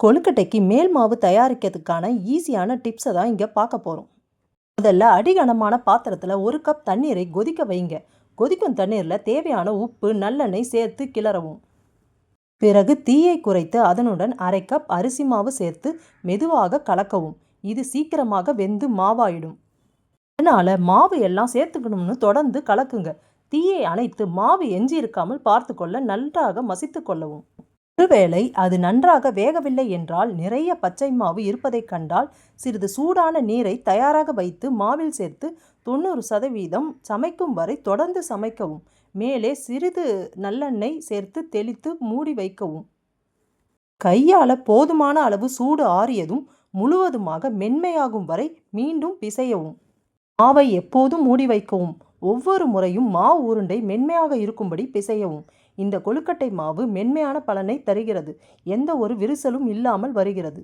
கொழுக்கட்டைக்கு மேல் மாவு தயாரிக்கிறதுக்கான ஈஸியான டிப்ஸை தான் இங்கே பார்க்க போகிறோம் முதல்ல அடிகனமான பாத்திரத்தில் ஒரு கப் தண்ணீரை கொதிக்க வைங்க. கொதிக்கும் தண்ணீரில் தேவையான உப்பு நல்லெண்ணெய் சேர்த்து கிளறவும். பிறகு தீயை குறைத்து அதனுடன் அரை கப் அரிசி மாவு சேர்த்து மெதுவாக கலக்கவும். இது சீக்கிரமாக வெந்து மாவாயிடும். அதனால் மாவு எல்லாம் சேர்த்துக்கணும்னு தொடர்ந்து கலக்குங்க. தீயை அணைத்து மாவு எஞ்சி இருக்காமல் பார்த்து கொள்ள நன்றாக மசித்து கொள்ளவும். ஒருவேளை அது நன்றாக வேகவில்லை என்றால் நிறைய பச்சை மாவு இருப்பதைக் கண்டால் சிறிது சூடான நீரை தயாராக வைத்து மாவில் சேர்த்து தொண்ணூறு சதவீதம் சமைக்கும் வரை தொடர்ந்து சமைக்கவும். மேலே சிறிது நல்லெண்ணெய் சேர்த்து தெளித்து மூடி வைக்கவும். கையால் போதுமான அளவு சூடு ஆறியதும் முழுவதுமாக மென்மையாகும் வரை மீண்டும் பிசையவும். மாவை எப்போதும் மூடி வைக்கவும். ஒவ்வொரு முறையும் மாவு உருண்டை மென்மையாக இருக்கும்படி பிசையவும். இந்த கொழுக்கட்டை மாவு மென்மையான பலனை தருகிறது. எந்த ஒரு விரிசலும் இல்லாமல் வருகிறது.